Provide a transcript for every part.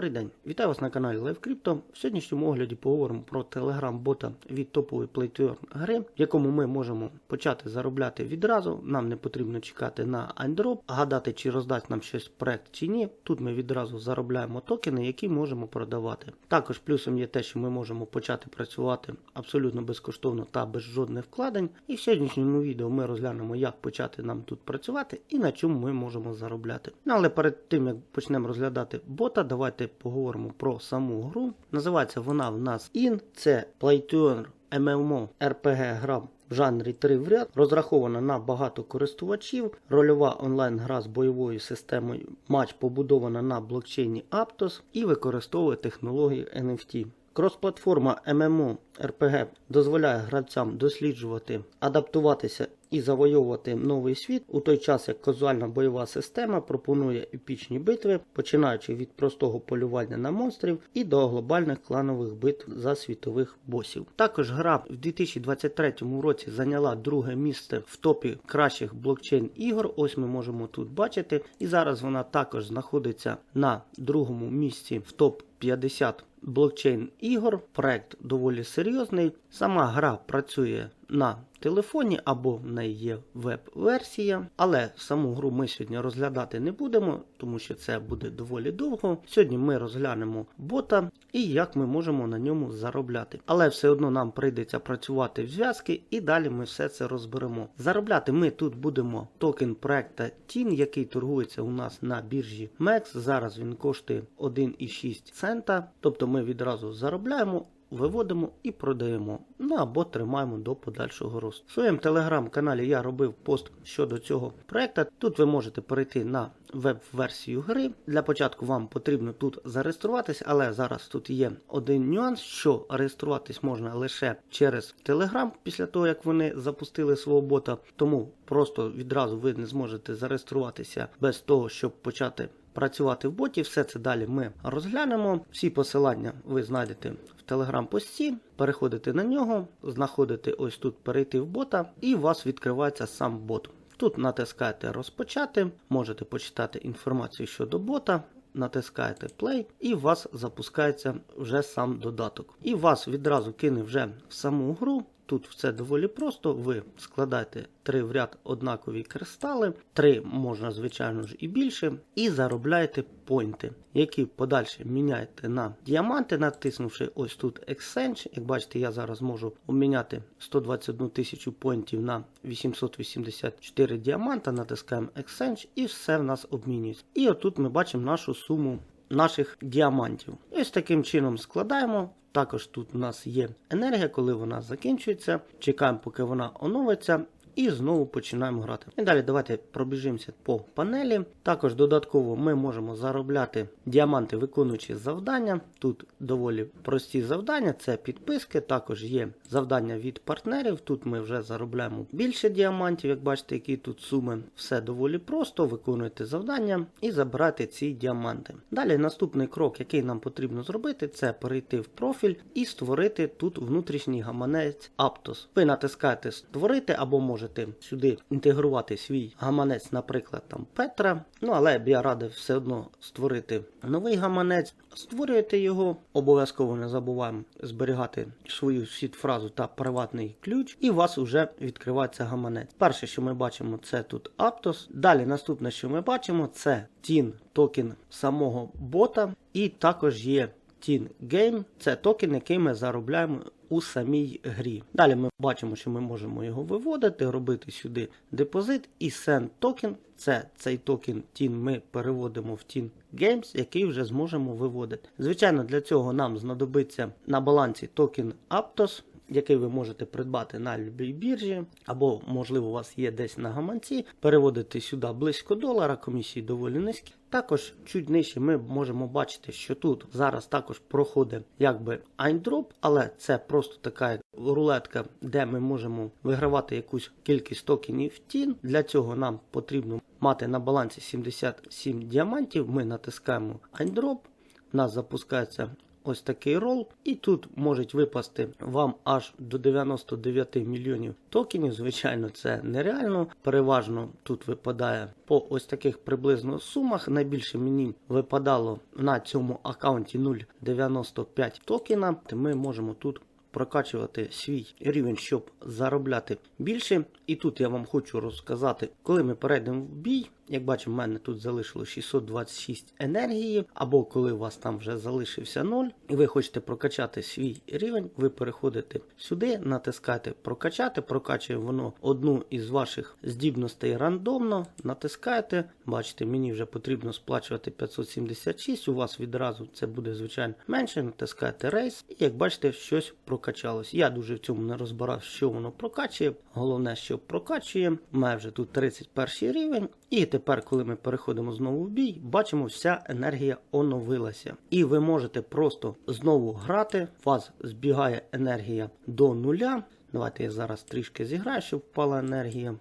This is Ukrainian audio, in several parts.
Добрий день, вітаю вас на каналі LiveCrypto. В сьогоднішньому огляді поговоримо про телеграм-бота від топової PlayTurn гри, в якому ми можемо почати заробляти відразу. Нам не потрібно чекати на айндроп, гадати, чи роздасть нам щось проект чи ні. Тут ми відразу заробляємо токени, які можемо продавати. Також плюсом є те, що ми можемо почати працювати абсолютно безкоштовно та без жодних вкладень. І в сьогоднішньому відео ми розглянемо, як почати нам тут працювати і на чому ми можемо заробляти. Ну, але перед тим як почнемо розглядати бота, давайте поговоримо про саму гру. Називається вона в нас IN. Це PlayTurn MMO RPG гра в жанрі 3 в ряд, розрахована на багато користувачів. Рольова онлайн-гра з бойовою системою матч побудована на блокчейні Aptos і використовує технологію NFT. Кросплатформа MMO RPG дозволяє гравцям досліджувати, адаптуватися і завойовувати новий світ, у той час як казуальна бойова система пропонує епічні битви, починаючи від простого полювання на монстрів і до глобальних кланових битв за світових босів. Також гра в 2023 році зайняла друге місце в топі кращих блокчейн ігор. Ось ми можемо тут бачити. І зараз вона також знаходиться на другому місці в топ 50 блокчейн ігор. Проект доволі серйозний. Сама гра працює на телефоні або в неї є веб-версія. Але саму гру ми сьогодні розглядати не будемо, тому що це буде доволі довго. Сьогодні ми розглянемо бота і як ми можемо на ньому заробляти. Але все одно нам прийдеться працювати в зв'язки, і далі ми все це розберемо. Заробляти ми тут будемо токен проекта TIN, який торгується у нас на біржі MEX. Зараз він коштує 1,6 цента. Тобто ми відразу заробляємо. Виводимо і продаємо, ну або тримаємо до подальшого росту. В своєму телеграм-каналі я робив пост щодо цього проекту. Тут ви можете перейти на веб-версію гри. Для початку вам потрібно тут зареєструватись, але зараз тут є один нюанс, що реєструватись можна лише через Telegram після того, як вони запустили свого бота. Тому просто відразу ви не зможете зареєструватися без того, щоб почати. Працювати в боті, все це далі ми розглянемо. Всі посилання ви знайдете в телеграм-пості, переходите на нього, знаходите ось тут перейти в бота, і у вас відкривається сам бот. Тут натискаєте розпочати, можете почитати інформацію щодо бота. Натискаєте play і у вас запускається вже сам додаток. І вас відразу кине вже в саму гру. Тут все доволі просто. Ви складаєте три в ряд однакові кристали, три можна, звичайно ж, і більше, і заробляєте поінти, які подальше міняєте на діаманти, натиснувши ось тут Exchange. Як бачите, я зараз можу обміняти 121 тисячу поінтів на 884 діаманта, натискаємо Exchange і все в нас обмінюється. І отут ми бачимо нашу суму наших діамантів. Ось таким чином складаємо. Також тут у нас є енергія, коли вона закінчується. Чекаємо, поки вона оновиться. І знову починаємо грати. І далі давайте пробіжимося по панелі. Також додатково ми можемо заробляти діаманти, виконуючи завдання. Тут доволі прості завдання, це підписки. Також є завдання від партнерів. Тут ми вже заробляємо більше діамантів, як бачите, які тут суми. Все доволі просто. Виконуєте завдання і забирайте ці діаманти. Далі наступний крок, який нам потрібно зробити, це перейти в профіль і створити тут внутрішній гаманець Aptos. Ви натискаєте Створити або можете можете сюди інтегрувати свій гаманець, наприклад, там Петра. Ну, але я радив все одно створити новий гаманець. Створюєте його, обов'язково не забуваємо зберігати свою сіт-фразу та приватний ключ, і у вас вже відкривається гаманець. Перше, що ми бачимо, це тут Aptos. Далі наступне, що ми бачимо, це TIN токен самого бота, і також є TIN Game, це токен, який ми заробляємо у самій грі. Далі ми бачимо, що ми можемо його виводити, робити сюди депозит і send токен. Це цей токен TIN ми переводимо в TIN Games, який вже зможемо виводити. Звичайно, для цього нам знадобиться на балансі токен Aptos. Який ви можете придбати на любій біржі, або, можливо, у вас є десь на гаманці, переводити сюди близько долара, комісії доволі низькі. Також чуть нижче ми можемо бачити, що тут зараз також проходить якби айндроп, але це просто така рулетка, де ми можемо вигравати якусь кількість токенів TIN. Для цього нам потрібно мати на балансі 77 діамантів. Ми натискаємо айндроп, у нас запускається ось такий рол, і тут можуть випасти вам аж до 99 мільйонів токенів. Звичайно, це нереально. Переважно тут випадає по ось таких приблизно сумах. Найбільше мені випадало на цьому аккаунті 0,95 токена. Ми можемо тут прокачувати свій рівень, щоб заробляти більше. І тут я вам хочу розказати, коли ми перейдемо в бій. Як бачимо, в мене тут залишилось 626 енергії, або коли у вас там вже залишився 0, і ви хочете прокачати свій рівень, ви переходите сюди, натискаєте прокачати, прокачує воно одну із ваших здібностей рандомно, натискаєте. Бачите, мені вже потрібно сплачувати 576, у вас відразу це буде, звичайно, менше. Натискаєте рейс, і як бачите, щось прокачалось. Я дуже в цьому не розбирав, що воно прокачує. Головне, що прокачує. У вже тут 31 рівень. І тепер, коли ми переходимо знову в бій, бачимо, вся енергія оновилася. І ви можете просто знову грати. У вас збігає енергія до нуля. Давайте я зараз трішки зіграю, щоб впала енергія.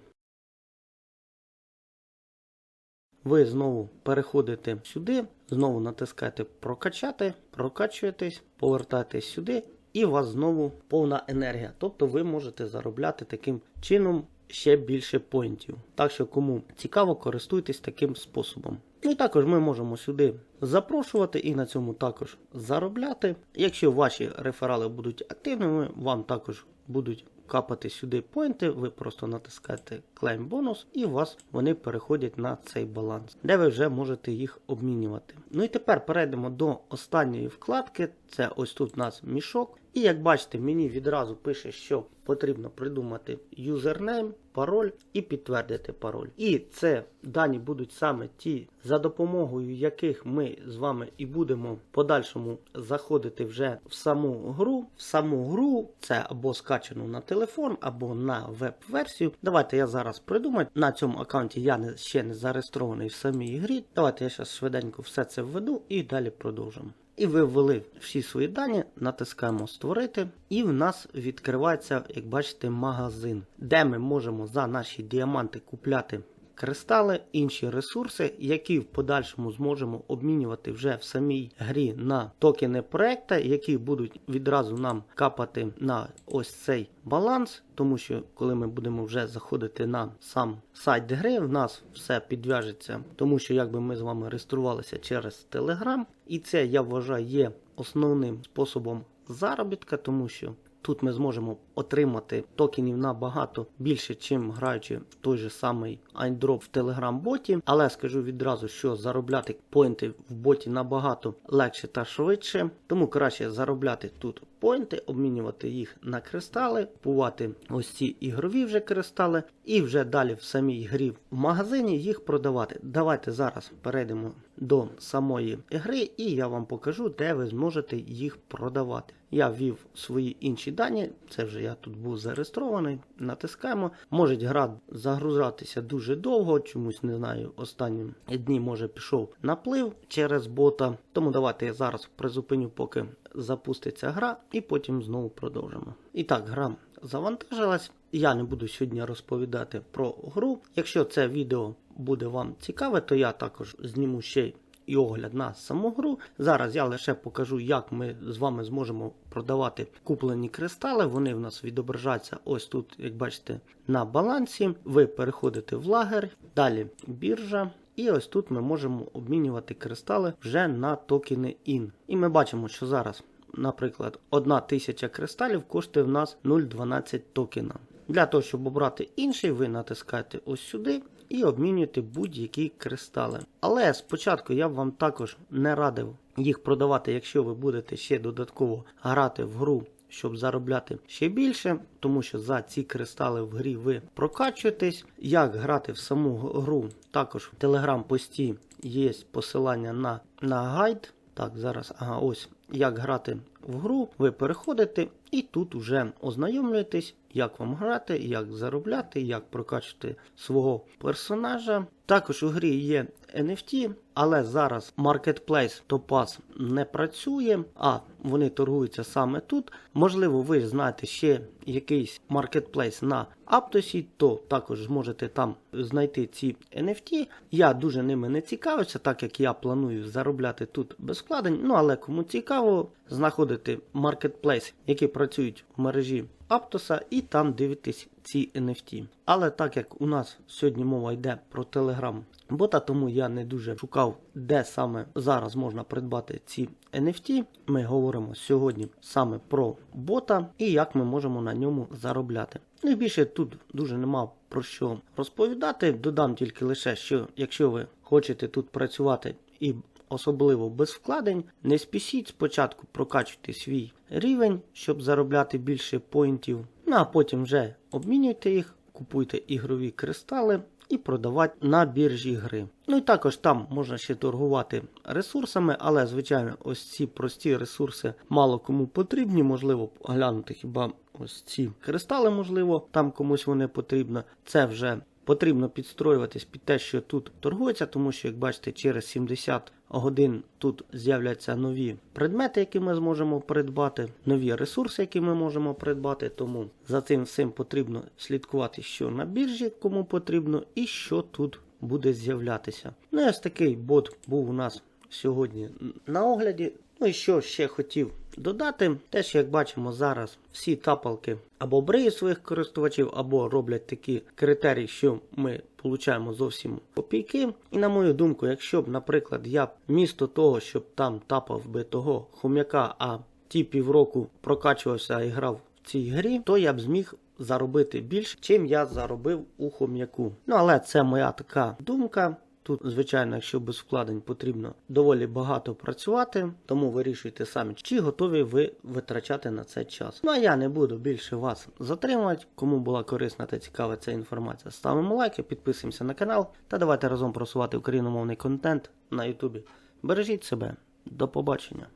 Ви знову переходите сюди, знову натискаєте прокачати, прокачуєтесь, повертаєтесь сюди, і у вас знову повна енергія. Тобто ви можете заробляти таким чином ще більше поінтів. Так що, кому цікаво, користуйтесь таким способом. Ну і також ми можемо сюди запрошувати і на цьому також заробляти. Якщо ваші реферали будуть активними, вам також будуть капати сюди поінти, ви просто натискаєте Claim бонус, і у вас вони переходять на цей баланс, де ви вже можете їх обмінювати. Ну і тепер перейдемо до останньої вкладки. Це ось тут у нас мішок. І як бачите, мені відразу пише, що потрібно придумати юзернейм, пароль і підтвердити пароль. І це дані будуть саме ті, за допомогою яких ми з вами і будемо в подальшому заходити вже в саму гру. В саму гру це або скачано на телефон, або на веб-версію. Давайте я зараз придумаю. На цьому аккаунті я не, ще не зареєстрований в самій грі. Давайте я зараз швиденько все це введу і далі продовжимо. І ви ввели всі свої дані, натискаємо Створити, і в нас відкривається, як бачите, магазин, де ми можемо за наші діаманти купляти кристали, інші ресурси, які в подальшому зможемо обмінювати вже в самій грі на токени проекта, які будуть відразу нам капати на ось цей баланс. Тому що коли ми будемо вже заходити на сам сайт гри, в нас все підв'яжеться, тому що якби ми з вами реєструвалися через Telegram, і це я вважаю є основним способом заробітка, тому що Тут ми зможемо отримати токенів набагато більше, чим граючи в той же самий айндроп в Telegram-боті. Але скажу відразу, що заробляти поінти в боті набагато легше та швидше. Тому краще заробляти тут поінти, обмінювати їх на кристали, купувати ось ці ігрові вже кристали, і вже далі в самій грі в магазині їх продавати. Давайте зараз перейдемо до самої гри, і я вам покажу, де ви зможете їх продавати. Я ввів свої інші дані, це вже я тут був зареєстрований. Натискаємо. Може гра загрузатися дуже довго, чомусь не знаю, останні дні може пішов наплив через бота. Тому давайте я зараз призупиню, поки запуститься гра, і потім знову продовжимо. І так, гра завантажилась. Я не буду сьогодні розповідати про гру. Якщо це відео буде вам цікаве, то я також зніму ще і огляд на саму гру. Зараз я лише покажу, як ми з вами зможемо продавати куплені кристали. Вони в нас відображаються ось тут, як бачите, на балансі. Ви переходите в лагер, далі біржа. І ось тут ми можемо обмінювати кристали вже на токени IN. І ми бачимо, що зараз, наприклад, 1000 кристалів коштує в нас 0,12 токена. Для того, щоб обрати інший, ви натискаєте ось сюди і обмінюєте будь-які кристали. Але спочатку я б вам також не радив їх продавати, якщо ви будете ще додатково грати в гру. Щоб заробляти ще більше, тому що за ці кристали в грі ви прокачуєтесь. Як грати в саму гру, також в телеграм-пості є посилання на на гайд. Так, зараз, ага, ось як грати в гру. Ви переходите І тут уже ознайомлюєтесь, як вам грати, як заробляти, як прокачувати свого персонажа. Також у грі є NFT, але зараз Marketplace Topaz не працює, а вони торгуються саме тут. Можливо, ви знаєте ще якийсь маркетплейс на Аптосі, то також зможете там знайти ці NFT. Я дуже ними не цікавився, так як я планую заробляти тут без вкладень. Ну але кому цікаво, знаходити маркетплейс, які працюють в мережі Аптоса, і там дивитись ці NFT. Але так як у нас сьогодні мова йде про Telegram бота, тому я не дуже шукав, де саме зараз можна придбати ці NFT. Ми говоримо сьогодні саме про бота і як ми можемо на ньому заробляти. Ну і більше тут дуже нема про що розповідати. Додам тільки лише, що якщо ви хочете тут працювати і особливо без вкладень, не спішіть спочатку прокачуйте свій рівень, щоб заробляти більше поінтів. Ну а потім вже обмінюйте їх, купуйте ігрові кристали і продавати на біржі гри. Ну і також там можна ще торгувати ресурсами, але звичайно, ось ці прості ресурси мало кому потрібні, можливо, глянути хіба ось ці кристали, можливо, там комусь вони потрібні. Це вже потрібно підстроюватись під те, що тут торгується, тому що, як бачите, через 70 годин тут з'являться нові предмети, які ми зможемо придбати, нові ресурси, які ми можемо придбати. Тому за цим всім потрібно слідкувати, що на біржі кому потрібно, і що тут буде з'являтися. Ну і ось такий бот був у нас сьогодні на огляді. Ну і що ще хотів додати, теж, як бачимо, зараз всі тапалки або бриють своїх користувачів, або роблять такі критерії, що ми получаємо зовсім копійки. І на мою думку, якщо б, наприклад, я б місто того, щоб там тапав би того хом'яка, а ті півроку прокачувався і грав в цій грі, то я б зміг. Заробити більше, чим я заробив у хом'яку. Ну але це моя така думка. Тут, звичайно, якщо без вкладень потрібно доволі багато працювати, тому вирішуйте самі, чи готові ви витрачати на це час. Ну а я не буду більше вас затримувати. Кому була корисна та цікава ця інформація, ставимо лайки, підписуємося на канал та давайте разом просувати україномовний контент на Ютубі. Бережіть себе, до побачення.